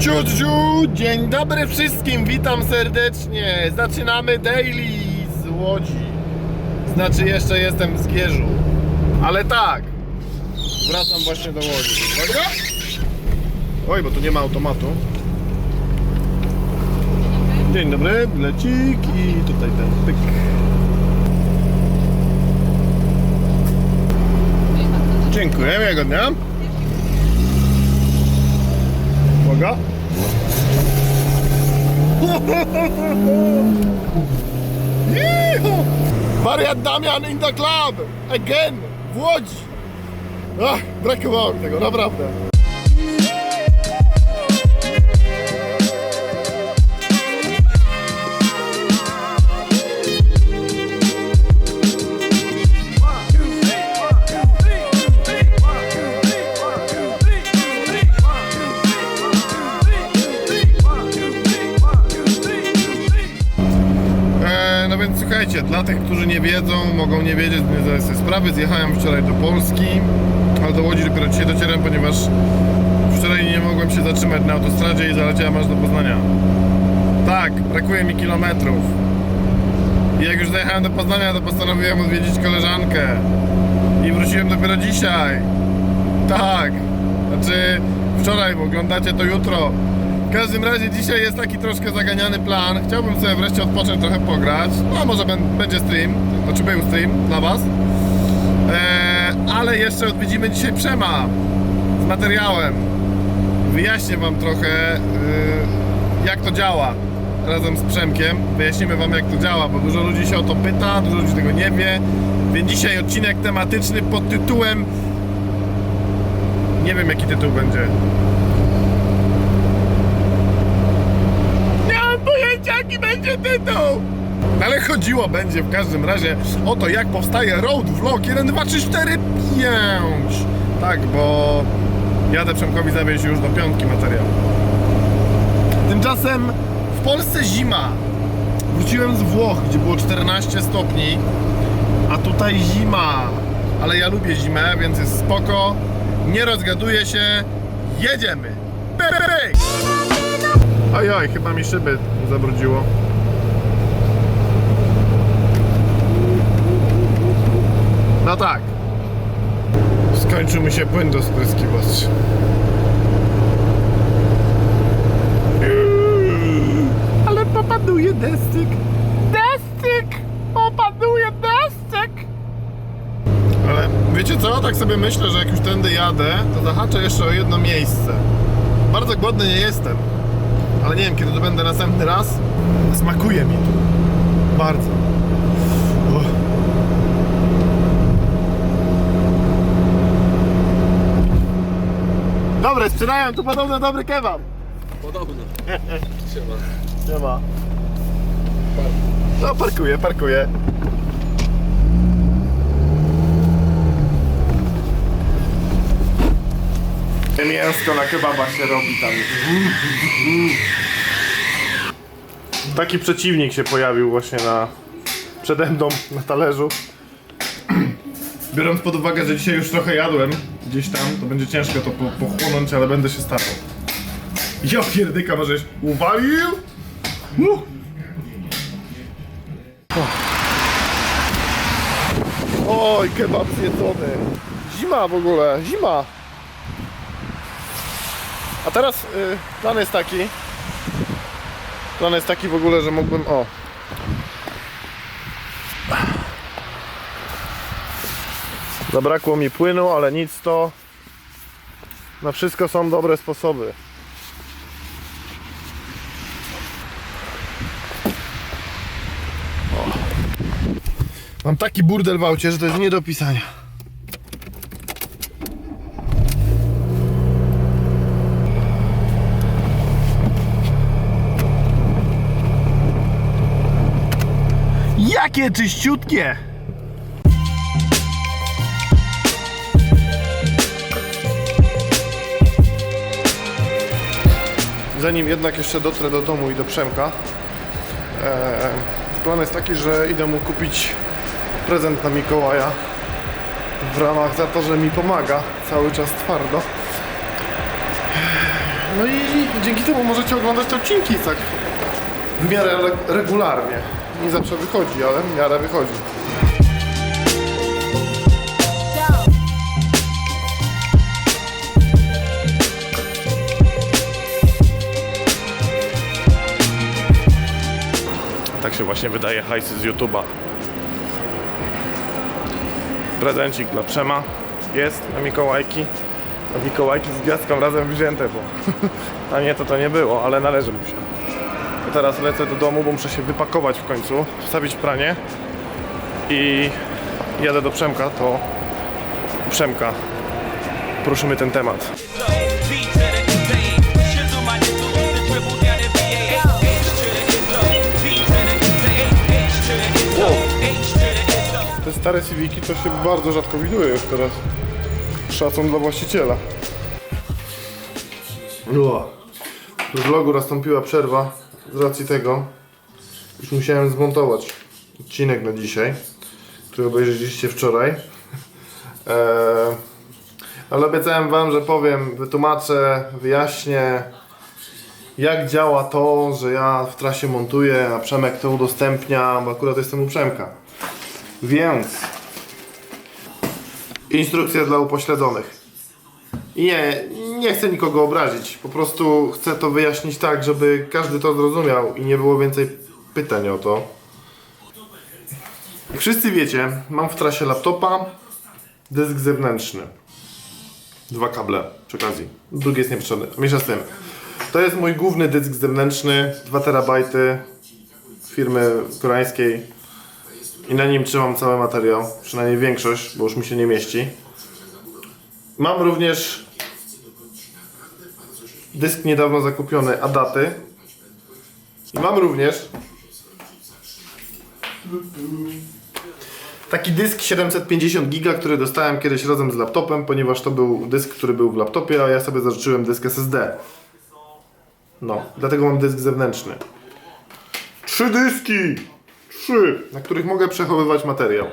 Ciu, ciu, dzień dobry wszystkim, witam serdecznie. Zaczynamy daily z Łodzi. Znaczy jeszcze jestem w Zgierzu. Ale tak, wracam właśnie do Łodzi. Uwaga! Oj, bo tu nie ma automatu. Dzień dobry, bilecik i tutaj ten pyk. Dziękuję, miłego dnia. Ihu! Wariat Damian in the club! Again! W Łodzi! Ach, brakowało mi tego, naprawdę. Dla tych, którzy nie wiedzą, mogą nie wiedzieć, nie zdaję sobie sprawy, zjechałem wczoraj do Polski, ale do Łodzi dopiero dzisiaj docierałem, ponieważ wczoraj nie mogłem się zatrzymać na autostradzie i zaleciałem aż do Poznania. Tak, brakuje mi kilometrów. I jak już zajechałem do Poznania, to postanowiłem odwiedzić koleżankę. I wróciłem dopiero dzisiaj. Tak, znaczy wczoraj, bo oglądacie to jutro. W każdym razie dzisiaj jest taki troszkę zaganiany plan. Chciałbym sobie wreszcie odpocząć, trochę pograć. No może bę- będzie stream, znaczy był stream dla Was. Eee, ale jeszcze odwiedzimy dzisiaj Przema z materiałem. Wyjaśnię Wam trochę yy, jak to działa razem z Przemkiem. Wyjaśnimy Wam jak to działa, bo dużo ludzi się o to pyta, dużo ludzi tego nie wie. Więc dzisiaj odcinek tematyczny pod tytułem nie wiem jaki tytuł będzie. Nie mam pojęcia jaki tytuł! Ale chodziło będzie w każdym razie o to jak powstaje Road Vlog 1, 2, 3, 4, 5 Tak, bo jadę Przemkowi zawieźć już do piątki materiał. Tymczasem w Polsce zima. Wróciłem z Włoch, gdzie było 14 stopni, a tutaj zima. Ale ja lubię zimę, więc jest spoko. Nie rozgaduję się. Jedziemy. Pyk! Oj, oj, chyba mi szyby zabrudziło. No tak. Skończył mi się płyn do spryskiwacz. Ale popaduje destyk. Destyk! Popaduje destyk! Ale wiecie co? Tak sobie myślę, że jak już tędy jadę, to zahaczę jeszcze o jedno miejsce. Bardzo głodny nie jestem. Ale nie wiem, kiedy to będę następny raz. Smakuje mi tu. Bardzo. Dobre, sprzedają tu podobno dobry kebab. Podobno. Siema. Nie ma. No, parkuję, parkuję. Mięsko na kebaba się robi tam. Taki przeciwnik się pojawił właśnie na przede mną na talerzu. Biorąc pod uwagę, że dzisiaj już trochę jadłem gdzieś tam, to będzie ciężko to po- pochłonąć, ale będę się starał. Ja pierdyka, możeś uwalił? Uh. Oj, kebab zjedzony. Zima w ogóle, zima. A teraz y, plan jest taki. Plan jest taki w ogóle, że mógłbym. O. Zabrakło mi płynu, ale nic to. Na wszystko są dobre sposoby. Mam taki burdel w aucie, że to jest nie do pisania. Jakie czyściutkie! Zanim jednak jeszcze dotrę do domu i do Przemka, e, plan jest taki, że idę mu kupić prezent na Mikołaja w ramach za to, że mi pomaga cały czas twardo. No i dzięki temu możecie oglądać te odcinki tak w miarę re- regularnie. Nie zawsze wychodzi, ale w miarę wychodzi. Się właśnie wydaje hajsy z YouTube'a. Prezencik dla Przema jest na Mikołajki. A Mikołajki z gwiazdką razem wzięte, bo a nie to to nie było, ale należy mu się. To teraz lecę do domu, bo muszę się wypakować w końcu, wstawić pranie i jadę do Przemka, to Przemka poruszymy ten temat. Te stare Civiki to się bardzo rzadko widuje już teraz. Szacun dla właściciela. W vlogu nastąpiła przerwa z racji tego, już musiałem zmontować odcinek na dzisiaj, który obejrzeliście wczoraj. Eee, ale obiecałem wam, że powiem, wytłumaczę, wyjaśnię jak działa to, że ja w trasie montuję, a Przemek to udostępnia, bo akurat jestem u Przemka. Więc instrukcja dla upośledzonych. Nie, nie chcę nikogo obrazić. Po prostu chcę to wyjaśnić tak, żeby każdy to zrozumiał i nie było więcej pytań o to. Jak wszyscy wiecie, mam w trasie laptopa dysk zewnętrzny. Dwa kable przy okazji. Drugi jest niepotrzebny. Mniejsza z tym. To jest mój główny dysk zewnętrzny, 2 terabajty firmy koreańskiej i na nim trzymam cały materiał, przynajmniej większość, bo już mi się nie mieści. Mam również dysk niedawno zakupiony Adaty. I mam również taki dysk 750 giga, który dostałem kiedyś razem z laptopem, ponieważ to był dysk, który był w laptopie, a ja sobie zażyczyłem dysk SSD. No, dlatego mam dysk zewnętrzny. Trzy dyski! Trzy! Na których mogę przechowywać materiał.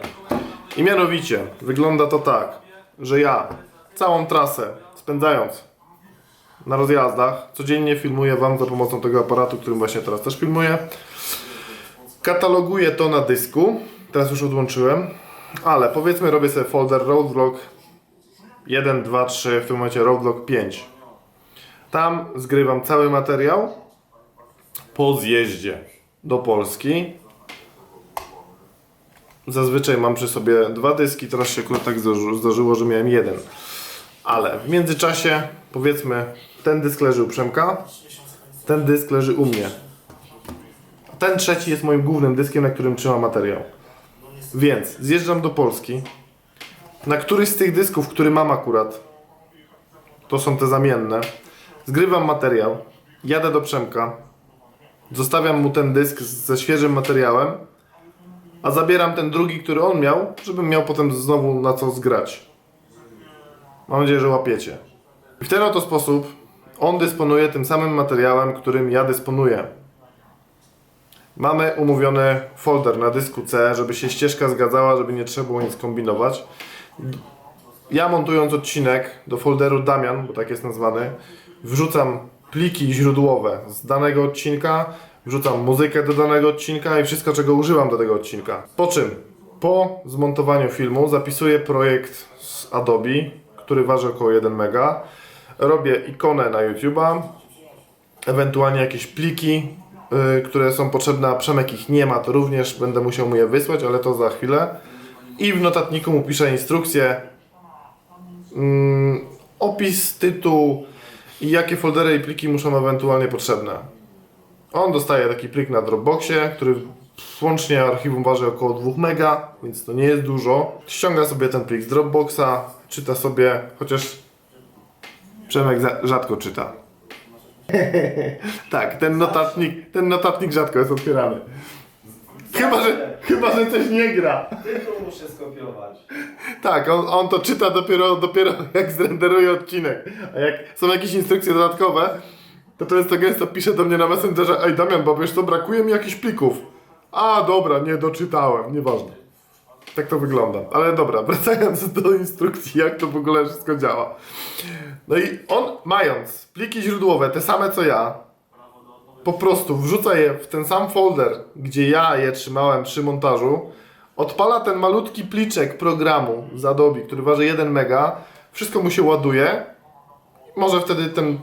I mianowicie, wygląda to tak, że ja całą trasę spędzając na rozjazdach, codziennie filmuję Wam za pomocą tego aparatu, którym właśnie teraz też filmuję. Kataloguję to na dysku. Teraz już odłączyłem. Ale powiedzmy robię sobie folder roadvlog 1, 2, 3, w tym momencie roadvlog 5. Tam zgrywam cały materiał po zjeździe do Polski. Zazwyczaj mam przy sobie dwa dyski, teraz się akurat tak zdarzy- zdarzyło, że miałem jeden. Ale w międzyczasie, powiedzmy, ten dysk leży u Przemka, ten dysk leży u mnie. Ten trzeci jest moim głównym dyskiem, na którym trzymam materiał. Więc zjeżdżam do Polski. Na któryś z tych dysków, który mam akurat, to są te zamienne, zgrywam materiał, jadę do Przemka, zostawiam mu ten dysk ze świeżym materiałem, a zabieram ten drugi, który on miał, żebym miał potem znowu na co zgrać. Mam nadzieję, że łapiecie. W ten oto sposób on dysponuje tym samym materiałem, którym ja dysponuję. Mamy umówiony folder na dysku C, żeby się ścieżka zgadzała, żeby nie trzeba było nic kombinować. Ja montując odcinek do folderu Damian, bo tak jest nazwany, wrzucam pliki źródłowe z danego odcinka, wrzucam muzykę do danego odcinka i wszystko, czego używam do tego odcinka. Po czym, po zmontowaniu filmu zapisuję projekt z Adobe, który waży około 1 mega. Robię ikonę na YouTube'a, ewentualnie jakieś pliki, y, które są potrzebne, a Przemek ich nie ma, to również będę musiał mu je wysłać, ale to za chwilę. I w notatniku mu piszę instrukcję, mm, opis, tytuł i jakie foldery i pliki muszą ewentualnie potrzebne. On dostaje taki plik na Dropboxie, który łącznie archiwum waży około 2 mega, więc to nie jest dużo. Ściąga sobie ten plik z Dropboxa, czyta sobie, chociaż Przemek za- rzadko czyta. tak, ten notatnik, ten notatnik rzadko jest otwierany. Chyba, że, chyba, że coś nie gra. Tytuł muszę skopiować. Tak, on, on to czyta dopiero, dopiero jak zrenderuje odcinek. A jak są jakieś instrukcje dodatkowe, to często gęsto pisze do mnie na Messengerze Ej Damian, bo wiesz co, brakuje mi jakichś plików. A dobra, nie doczytałem, nieważne. Tak to wygląda. Ale dobra, wracając do instrukcji, jak to w ogóle wszystko działa. No i on, mając pliki źródłowe, te same co ja, po prostu wrzuca je w ten sam folder, gdzie ja je trzymałem przy montażu, odpala ten malutki pliczek programu z Adobe, który waży 1 mega, wszystko mu się ładuje, może wtedy ten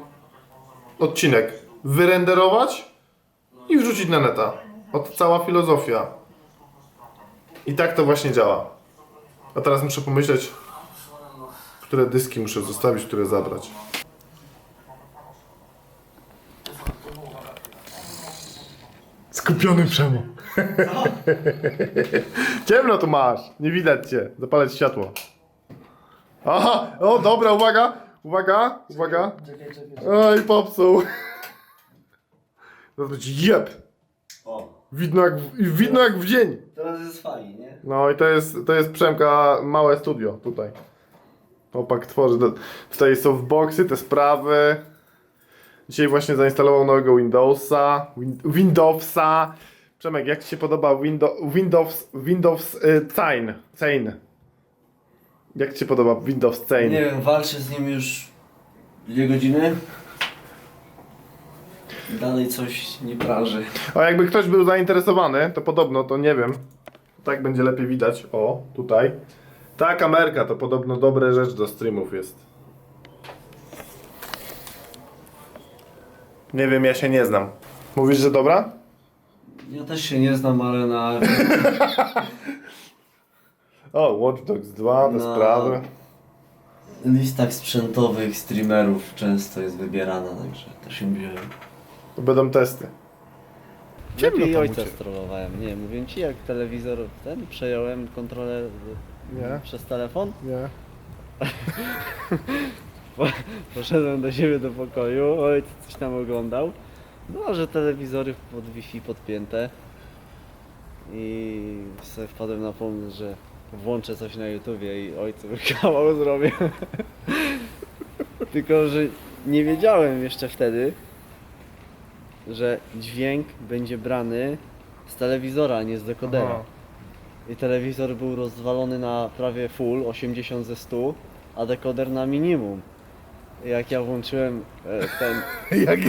odcinek wyrenderować i wrzucić na neta. Od cała filozofia. I tak to właśnie działa. A teraz muszę pomyśleć, które dyski muszę zostawić, które zabrać. Skupiony przemo. Ciemno tu masz. Nie widać cię. Zapalać światło. Aha! O, dobra, uwaga! Uwaga, uwaga. Czekaj, czekaj, Oj, popsuł. Zobaczcie, jeb! O, Widno jak, w- widno jak w dzień. teraz jest fajnie, nie? No i to jest, to jest Przemka małe studio tutaj. Opak tworzy. Do- Tutaj są boxy, te sprawy. Dzisiaj właśnie zainstalował nowego Windowsa. Win Windowsa. Przemek, jak Ci się podoba Windows, Windows, Windows y, Cain? Cain. Jak Ci się podoba Windows Cain? Nie wiem, walczę z nim już dwie godziny. Dalej coś nie praży. A jakby ktoś był zainteresowany, to podobno, to nie wiem. Tak będzie lepiej widać. O, tutaj. Ta kamerka to podobno dobra rzecz do streamów jest. Nie wiem, ja się nie znam. Mówisz, że dobra? Ja też się nie znam, ale na... O, Watch Dogs 2, te No. sprawy. listach sprzętowych streamerów często jest wybierana, także też się wziąłem. To będą testy. Ciemno Lepiej tam u ojca ciebie. strollowałem. Nie, mówię ci jak telewizor ten, przejąłem kontrolę Nie. przez telefon, Nie. poszedłem do siebie do pokoju, ojciec coś tam oglądał. No, że telewizory pod Wi-Fi podpięte i sobie wpadłem na pomysł, że włączę coś na YouTubie i ojcu kawał zrobię. Tylko, że nie wiedziałem jeszcze wtedy, że dźwięk będzie brany z telewizora, a nie z dekodera. Aha. I telewizor był rozwalony na prawie full, 80 ze 100, a dekoder na minimum. Jak ja włączyłem e, ten Jak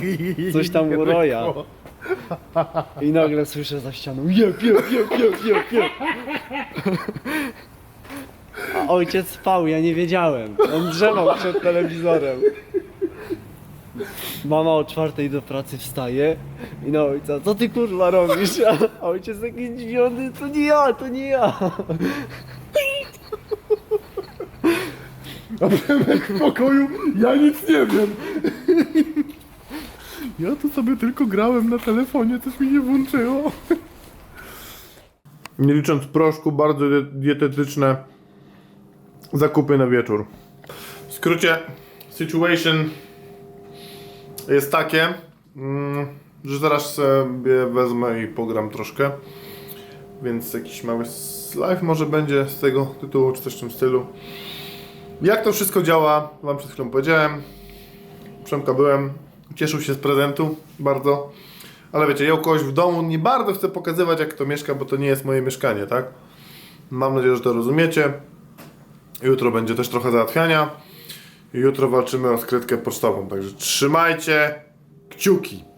Coś tam u Roya. I nagle słyszę za ścianą jep, jep, jep, jep, jep. A ojciec spał, ja nie wiedziałem. On drzemał przed telewizorem. Mama o czwartej do pracy wstaje i na ojca, co ty kurwa robisz? A ojciec taki zdziwiony, to nie ja, to nie ja. w pokoju, ja nic nie wiem. Ja tu sobie tylko grałem na telefonie, coś mi nie włączyło. Nie licząc proszku, bardzo die- dietetyczne zakupy na wieczór. W skrócie, situation jest takie, mm, że zaraz sobie wezmę i pogram troszkę. Więc jakiś mały live może będzie z tego tytułu, czy coś w tym stylu. Jak to wszystko działa, wam przed chwilą powiedziałem. Przemka byłem, cieszył się z prezentu bardzo. Ale wiecie, ja u kogoś w domu nie bardzo chcę pokazywać jak to mieszka, bo to nie jest moje mieszkanie, tak? Mam nadzieję, że to rozumiecie. Jutro będzie też trochę załatwiania. Jutro walczymy o skrytkę pocztową, także trzymajcie kciuki.